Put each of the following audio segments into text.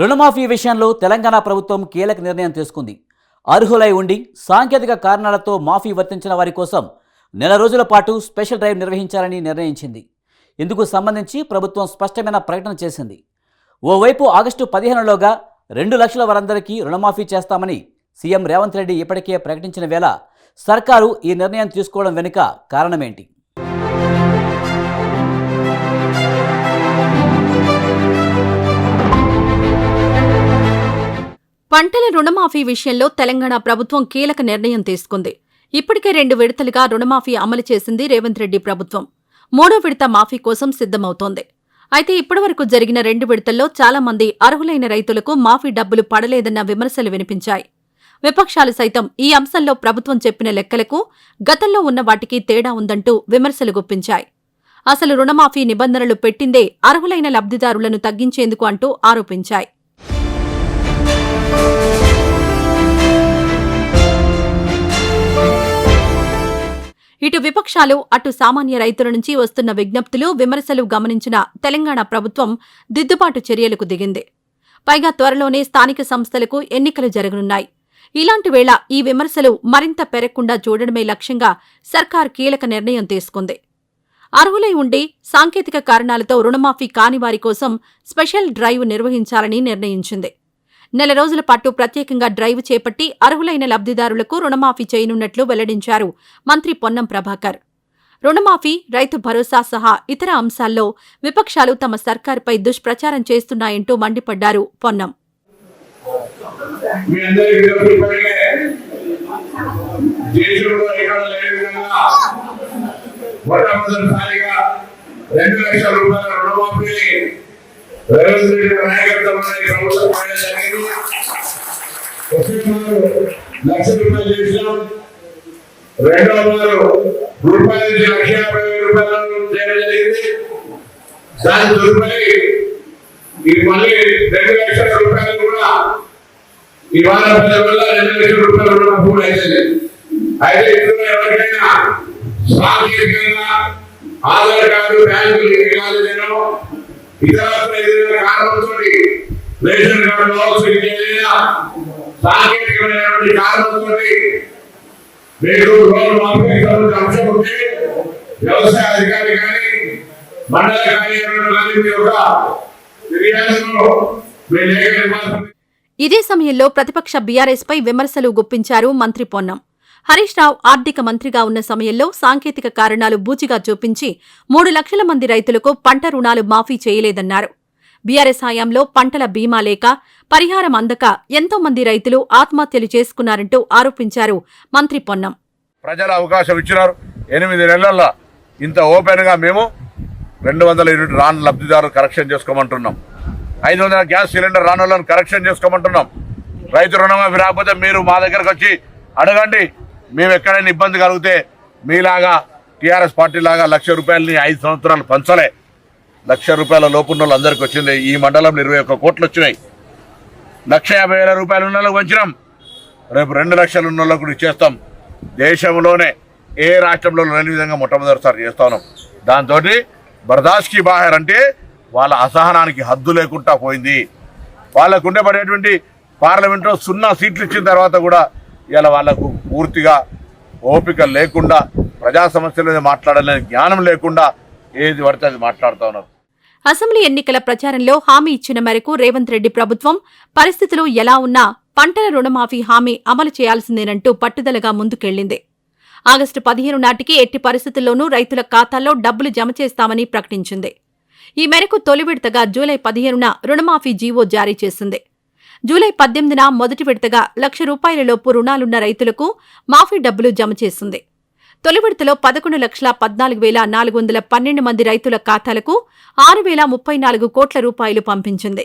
రుణమాఫీ విషయంలో తెలంగాణ ప్రభుత్వం కీలక నిర్ణయం తీసుకుంది. అర్హులై ఉండి సాంకేతిక కారణాలతో మాఫీ వర్తించిన వారి కోసం నెల రోజుల పాటు స్పెషల్ డ్రైవ్ నిర్వహించాలని నిర్ణయించింది. ఇందుకు సంబంధించి ప్రభుత్వం స్పష్టమైన ప్రకటన చేసింది. ఓవైపు ఆగస్టు పదిహేనులోగా రెండు లక్షల వారందరికీ రుణమాఫీ చేస్తామని సీఎం రేవంత్ రెడ్డి ఇప్పటికే ప్రకటించిన వేళ సర్కారు ఈ నిర్ణయం తీసుకోవడం వెనుక కారణమేంటి? పంటల రుణమాఫీ విషయంలో తెలంగాణ ప్రభుత్వం కీలక నిర్ణయం తీసుకుంది. ఇప్పటికే రెండు విడతలుగా రుణమాఫీ అమలు చేసింది రేవంత్ రెడ్డి ప్రభుత్వం. మూడో విడత మాఫీ కోసం సిద్ధమవుతోంది. అయితే ఇప్పటివరకు జరిగిన రెండు విడతల్లో చాలా మంది అర్హులైన రైతులకు మాఫీ డబ్బులు పడలేదన్న విమర్శలు వినిపించాయి. విపక్షాలు సైతం ఈ అంశంలో ప్రభుత్వం చెప్పిన లెక్కలకు గతంలో ఉన్న వాటికి తేడా ఉందంటూ విమర్శలు గుప్పించాయి. అసలు రుణమాఫీ నిబంధనలు పెట్టిందే అర్హులైన లబ్ధిదారులను తగ్గించేందుకు అంటూ ఆరోపించాయి. ఇటు విపక్షాలు అటు సామాన్య రైతుల నుంచి వస్తున్న విజ్ఞప్తులు విమర్శలు గమనించిన తెలంగాణ ప్రభుత్వం దిద్దుబాటు చర్యలకు దిగింది. పైగా త్వరలోనే స్థానిక సంస్థలకు ఎన్నికలు జరగనున్నాయి. ఇలాంటి వేళ ఈ విమర్శలు మరింత పెరగకుండా చూడడమే లక్ష్యంగా సర్కార్ కీలక నిర్ణయం తీసుకుంది. అర్హులై ఉండి సాంకేతిక కారణాలతో రుణమాఫీ కాని వారి కోసం స్పెషల్ డ్రైవ్ నిర్వహించాలని నిర్ణయించింది. నెల రోజుల పాటు ప్రత్యేకంగా డ్రైవ్ చేపట్టి అర్హులైన లబ్ధిదారులకు రుణమాఫీ చేయనున్నట్లు వెల్లడించారు మంత్రి పొన్నం ప్రభాకర్. రుణమాఫీ రైతు భరోసా సహా ఇతర అంశాల్లో విపక్షాలు తమ సర్కారుపై దుష్ప్రచారం చేస్తున్నాయంటూ మండిపడ్డారు పొన్నం. మొట్టమొదటిసారిగా రెండు లక్షల రూపాయల రుణమాఫీని రేవంత్ రెడ్డి నాయకత్వంలోని ప్రభుత్వం జరిగింది ఒకసారి లక్ష రూపాయలు చేసినాం రెండో వారు రూపాయల నుంచి లక్ష యాభై రూపాయలు చేయడం జరిగింది దాని తదుపరి ఈ మళ్ళీ రెండు లక్షల రూపాయలు కూడా ఇవాళ పది వల్ల రెండు లక్షల రూపాయలు రుణమాఫీ కూడా అయింది అయితే ఇందులో ఎవరికైనా సాంకేతికంగా ఆధార్ కార్డు బ్యాంకు లింక్ కాలేదేనో కారణంతో రేషన్ కార్డు సాంకేతికమైనటువంటి కారణంతో అంశం ఉంటే వ్యవసాయ అధికారి కానీ మండల కార్యాలయంలో కానీ మీ యొక్క ఫిర్యాదును మీ లేఖ ఇదే సమయంలో ప్రతిపక్ష బీఆర్ఎస్ పై విమర్శలు గుప్పించారు మంత్రి పొన్నం. హరీష్ రావు ఆర్థిక మంత్రిగా ఉన్న సమయంలో సాంకేతిక కారణాలు బూచిగా చూపించి మూడు లక్షల మంది రైతులకు పంట రుణాలు మాఫీ చేయలేదన్నారు. బీఆర్ఎస్ హయాంలో పంటల బీమా లేక పరిహారం అందక ఎంతో మంది రైతులు ఆత్మహత్యలు చేసుకున్నారంటూ ఆరోపించారు మంత్రి పొన్నం. ప్రజల అవకాశం ఇచ్చినారు. ఎనిమిది నెలల్లో ఇంత ఓపెన్గా మేము రెండు వందల యూనిట్ రాను లబ్ధిదారు కరెక్షన్ చేసుకోమంటున్నాం. ఐదు వందల గ్యాస్ సిలిండర్ రాను కరెక్షన్ చేసుకోమంటున్నాం. రైతు రుణమాఫీ రాకపోతే మీరు మా దగ్గరకు వచ్చి అడగండి. మేము ఎక్కడైనా ఇబ్బంది కలిగితే మీలాగా టీఆర్ఎస్ పార్టీ లాగా లక్ష రూపాయలని ఐదు సంవత్సరాలు పంచలే. లక్ష రూపాయల లోపున్న వాళ్ళందరికీ వచ్చింది. ఈ మండలంలో ఇరవై ఒక్క కోట్లు వచ్చినాయి. లక్ష యాభై వేల రూపాయలు ఉన్న వాళ్ళకి పంచినాం. రేపు రెండు లక్షలు ఉన్న వాళ్ళకు కూడా ఇచ్చేస్తాం. దేశంలోనే ఏ రాష్ట్రంలో లేని విధంగా మొట్టమొదటిసారి చేస్తాను దాంతో బర్దాష్కి బాహర్ అంటే వాళ్ళ అసహనానికి హద్దు లేకుండా పోయింది. వాళ్ళకు ఉండబడేటువంటి పార్లమెంట్లో సున్నా సీట్లు ఇచ్చిన తర్వాత కూడా ఇవాళ వాళ్ళకు పూర్తిగా ఓపిక లేకుండా ప్రజా సమస్యల మీద మాట్లాడాలనే జ్ఞానం లేకుండా ఏది పడితే అది మాట్లాడుతూ ఉన్నారు. అసెంబ్లీ ఎన్నికల ప్రచారంలో హామీ ఇచ్చిన మేరకు రేవంత్ రెడ్డి ప్రభుత్వం పరిస్థితులు ఎలా ఉన్నా పంటల రుణమాఫీ హామీ అమలు చేయాల్సిందేనంటూ పట్టుదలగా ముందుకెళ్ళింది ఆగస్టు పదిహేను నాటికి ఎట్టి పరిస్థితుల్లోనూ రైతుల ఖాతాల్లో డబ్బులు జమ చేస్తామని ప్రకటించింది. ఈ మేరకు తొలి విడతగా జూలై పదిహేనున రుణమాఫీ జీవో జారీ చేసింది. జూలై పద్దెనిమిదిన మొదటి విడతగా లక్ష రూపాయలలోపు రుణాలున్న రైతులకు మాఫీ డబ్బులు జమ చేసింది. తొలి విడతలో పదకొండు లక్షల పద్నాలుగు వేల నాలుగు వందల పన్నెండు మంది రైతుల ఖాతాలకు ఆరు వేల ముప్పై నాలుగు కోట్ల రూపాయలు పంపించింది.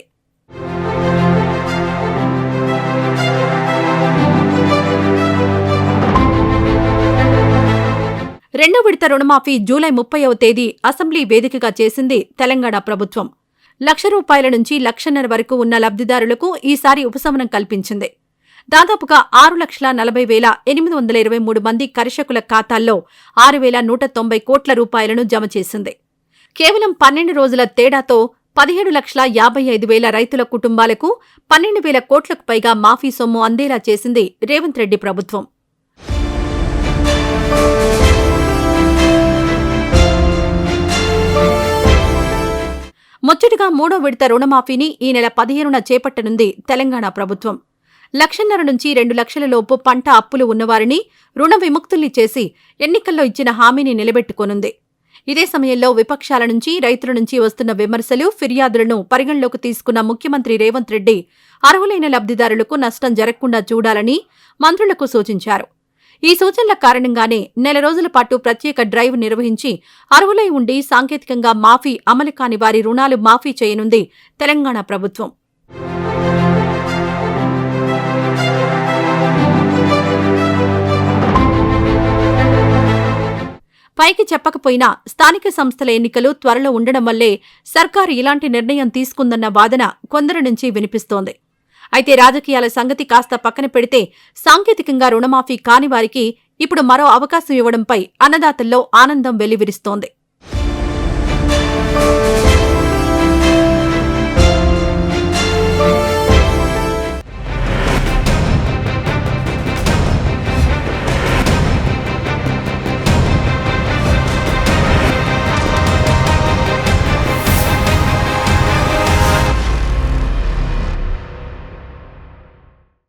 రెండో విడత రుణమాఫీ జూలై ముప్పైవ తేదీ అసెంబ్లీ వేదికగా చేసింది తెలంగాణ ప్రభుత్వం. లక్ష రూపాయల నుంచి లక్షన్నర వరకు ఉన్న లబ్ధిదారులకు ఈసారి ఉపశమనం కల్పించింది. దాదాపుగా ఆరు లక్షల నలభై వేల ఎనిమిది వందల ఇరవై మూడు మంది కర్షకుల ఖాతాల్లో ఆరు వేల నూట తొంభై కోట్ల రూపాయలను జమ చేసింది. కేవలం పన్నెండు రోజుల తేడాతో పదిహేడు లక్షల యాభై ఐదు వేల రైతుల కుటుంబాలకు పన్నెండు వేల కోట్లకు పైగా మాఫీ సొమ్ము అందేలా చేసింది రేవంత్ రెడ్డి ప్రభుత్వం. ముచ్చటిగా మూడో విడత రుణమాఫీని ఈ నెల పదిహేనున చేపట్టనుంది తెలంగాణ ప్రభుత్వం. లక్షన్నర నుంచి రెండు లక్షల లోపు పంట అప్పులు ఉన్నవారిని రుణ విముక్తుల్ని చేసి ఎన్నికల్లో ఇచ్చిన హామీని నిలబెట్టుకోనుంది. ఇదే సమయంలో విపక్షాల నుంచి రైతుల నుంచి వస్తున్న విమర్శలు ఫిర్యాదులను పరిగణలోకి తీసుకున్న ముఖ్యమంత్రి రేవంత్ రెడ్డి అర్హులైన లబ్ధిదారులకు నష్టం జరగకుండా చూడాలని మంత్రులకు సూచించారు. ఈ సూచనల కారణంగానే నెల రోజుల పాటు ప్రత్యేక డ్రైవ్ నిర్వహించి అర్హులై ఉండి సాంకేతికంగా మాఫీ అమలు కాని వారి రుణాలు మాఫీ చేయనుంది తెలంగాణ ప్రభుత్వం. పైకి చెప్పకపోయినా స్థానిక సంస్థల ఎన్నికలు త్వరలో ఉండడం వల్లే సర్కారు ఇలాంటి నిర్ణయం తీసుకుందన్న వాదన కొందరి నుంచి వినిపిస్తోంది. అయితే రాజకీయాల సంగతి కాస్త పక్కన పెడితే సాంకేతికంగా రుణమాఫీ కాని వారికి ఇప్పుడు మరో అవకాశం ఇవ్వడంపై అన్నదాతల్లో ఆనందం వెల్లివిరుస్తోంది.